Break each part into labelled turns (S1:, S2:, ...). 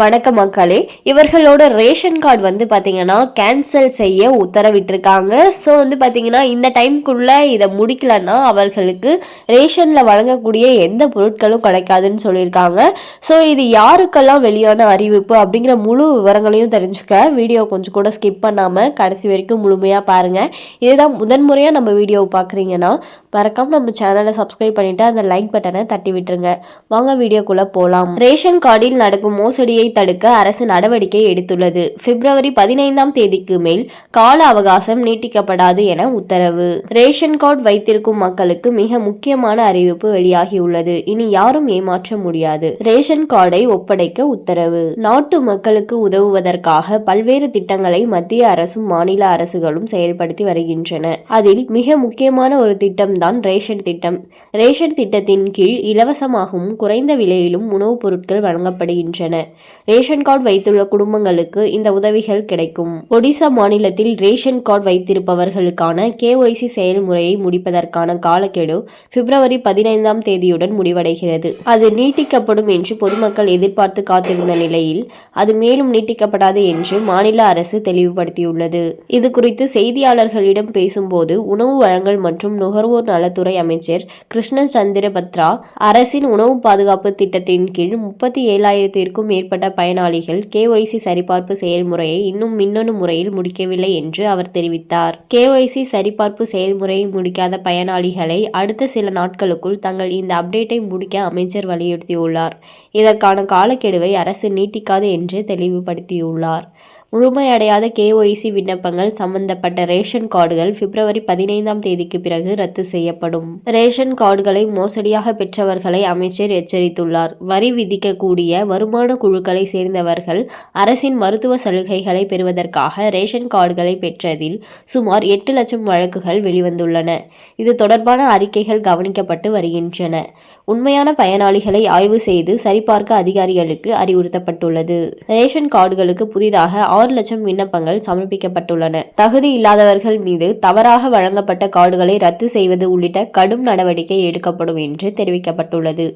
S1: வணக்க மக்களே. இவர்களோட ரேஷன் கார்டு வந்து பார்த்தீங்கன்னா கேன்சல் செய்ய உத்தரவிட்டிருக்காங்க. ஸோ வந்து பார்த்தீங்கன்னா இந்த டைம்குள்ளே இதை முடிக்கலன்னா அவர்களுக்கு ரேஷனில் வழங்கக்கூடிய எந்த பொருட்களும் கிடைக்காதுன்னு சொல்லியிருக்காங்க. ஸோ இது யாருக்கெல்லாம் வெளியான அறிவிப்பு அப்படிங்கிற முழு விவரங்களையும் தெரிஞ்சுக்க வீடியோ கொஞ்சம் கூட ஸ்கிப் பண்ணாமல் கடைசி வரைக்கும் முழுமையாக பாருங்கள் இதுதான் முதன்முறையாக நம்ம வீடியோ பார்க்குறீங்கன்னா மறக்காமல் நம்ம சேனலை சப்ஸ்கிரைப் பண்ணிவிட்டு அந்த லைக் பட்டனை தட்டி விட்டுருங்க வாங்க வீடியோக்குள்ளே போகலாம் ரேஷன் கார்டில் நடக்கும் மோசடியை தடுக்க அரசு நடவடிக்கை எடுத்துள்ளது. பிப்ரவரி பதினைந்தாம் தேதிக்கு மேல் கால அவகாசம் நீட்டிக்கப்படாது என உத்தரவு. ரேஷன் கார்டு வைத்திருக்கும் மக்களுக்கு மிக முக்கியமான அறிவிப்பு வெளியாகியுள்ளது. இனி யாரும் ஏமாற்ற முடியாது. ரேஷன் கார்டை ஒப்படைக்க உத்தரவு. நாட்டு மக்களுக்கு உதவுவதற்காக பல்வேறு திட்டங்களை மத்திய அரசும் மாநில அரசுகளும் செயல்படுத்தி வருகின்றன. அதில் மிக முக்கியமான ஒரு திட்டம்தான் ரேஷன் திட்டம். ரேஷன் திட்டத்தின் கீழ் இலவசமாகவும் குறைந்த விலையிலும் உணவுப் பொருட்கள் வழங்கப்படுகின்றன. ரேஷன் கார்டு வைத்துள்ள குடும்பங்களுக்கு இந்த உதவிகள் கிடைக்கும். ஒடிசா மாநிலத்தில் ரேஷன் கார்டு வைத்திருப்பவர்களுக்கான கேஒய்சி செயல்முறையை முடிப்பதற்கான காலக்கெடு பிப்ரவரி பதினைந்தாம் தேதியுடன் முடிவடைகிறது. அது நீட்டிக்கப்படும் என்று பொதுமக்கள் எதிர்பார்த்து காத்திருந்த நிலையில் அது மேலும் நீட்டிக்கப்படாது என்று மாநில அரசு தெளிவுபடுத்தியுள்ளது. இது குறித்து செய்தியாளர்களிடம் பேசும்போது உணவு வழங்கல் மற்றும் நுகர்வோர் நலத்துறை அமைச்சர் கிருஷ்ண சந்திர பத்ரா அரசின் உணவு பாதுகாப்பு திட்டத்தின் கீழ் முப்பத்தி ஏழாயிரத்திற்கும் மேற்பட்ட செய்யப்பட்ட பயனாளிகள் கேஒய்சி சரிபார்ப்பு செயல்முறையை இன்னும் மின்னணு முறையில் முடிக்கவில்லை என்று அவர் தெரிவித்தார். கேஒய்சி சரிபார்ப்பு செயல்முறையை முடிக்காத பயனாளிகளை அடுத்த சில நாட்களுக்குள் தங்கள் இந்த அப்டேட்டை முடிக்க அமைச்சர் வலியுறுத்தியுள்ளார். இதற்கான காலக்கெடுவை அரசு நீட்டிக்காது என்று தெளிவுபடுத்தியுள்ளார். முழுமையடையாத கேஒய்சி விண்ணப்பங்கள் சம்பந்தப்பட்ட ரேஷன் கார்டுகள் பிப்ரவரி பதினைந்தாம் தேதிக்கு பிறகு ரத்து செய்யப்படும். ரேஷன் கார்டுகளை மோசடியாக பெற்றவர்களை அமைச்சர் எச்சரித்துள்ளார். வரி விதிக்கக்கூடிய வருமான குழுக்களை சேர்ந்தவர்கள் அரசின் மருத்துவ சலுகைகளை பெறுவதற்காக ரேஷன் கார்டுகளை பெற்றதில் சுமார் எட்டு லட்சம் வழக்குகள் வெளிவந்துள்ளன. இது தொடர்பான அறிக்கைகள் கவனிக்கப்பட்டு வருகின்றன. உண்மையான பயனாளிகளை ஆய்வு செய்து சரிபார்க்க அதிகாரிகளுக்கு அறிவுறுத்தப்பட்டுள்ளது. ரேஷன் கார்டுகளுக்கு புதிதாக ஆறு லட்சம் விண்ணப்பங்கள் சமர்ப்பிக்கப்பட்டுள்ளன. தகுதி இல்லாதவர்கள் மீது தவறாக வழங்கப்பட்ட கார்டுகளை ரத்து செய்வது உள்ளிட்ட கடும் நடவடிக்கை எடுக்கப்படும் என்று தெரிவிக்கப்பட்டுள்ளது.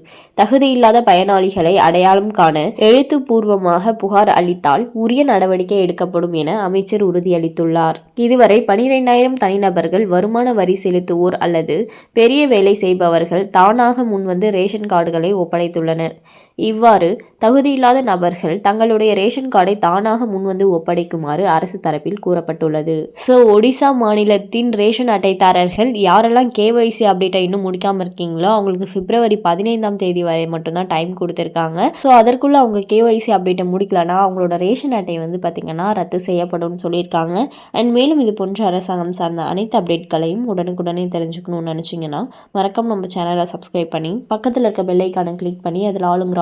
S1: தகுதியில்லாத பயனாளிகளை அடையாளம் காண எழுத்துப்பூர்வமாக புகார் அளித்தால் உரிய நடவடிக்கை எடுக்கப்படும் என அமைச்சர் உறுதியளித்துள்ளார். இதுவரை பனிரெண்டாயிரம் தனிநபர்கள் வருமான வரி செலுத்துவோர் அல்லது பெரிய வேலை செய்பவர்கள் தானாக முன்வந்து ரேஷன் கார்டுகளை ஒப்படைத்துள்ளனர். இவ்வாறு தகுதியில்லாத நபர்கள் தங்களுடைய ரேஷன் கார்டை தானாக முன்வந்து ஒப்படைக்குமாறு அரசு தரப்பில் கூறப்பட்டுள்ளது. ஸோ ஒடிசா மாநிலத்தின் ரேஷன் அட்டைதாரர்கள் யாரெல்லாம் கேஒய்சி அப்டேட்டை இன்னும் முடிக்காமல் இருக்கீங்களோ அவங்களுக்கு பிப்ரவரி பதினைந்தாம் தேதி வரை மட்டும்தான் டைம் கொடுத்துருக்காங்க. ஸோ அதற்குள்ளே அவங்க கேஒய்சி அப்டேட்டை முடிக்கலனா அவங்களோட ரேஷன் அட்டை வந்து பார்த்திங்கன்னா ரத்து செய்யப்படும் சொல்லியிருக்காங்க. அண்ட் மேலும் இது போன்ற அரசாங்கம் சார்ந்த அனைத்து அப்டேட்களையும் உடனுக்குடனே தெரிஞ்சுக்கணும்னு நினச்சிங்கன்னா மறக்காம நம்ம சேனலை சப்ஸ்கிரைப் பண்ணி பக்கத்தில் இருக்க பெல்லைக்கான கிளிக் பண்ணி அதில் ஆளுங்கிற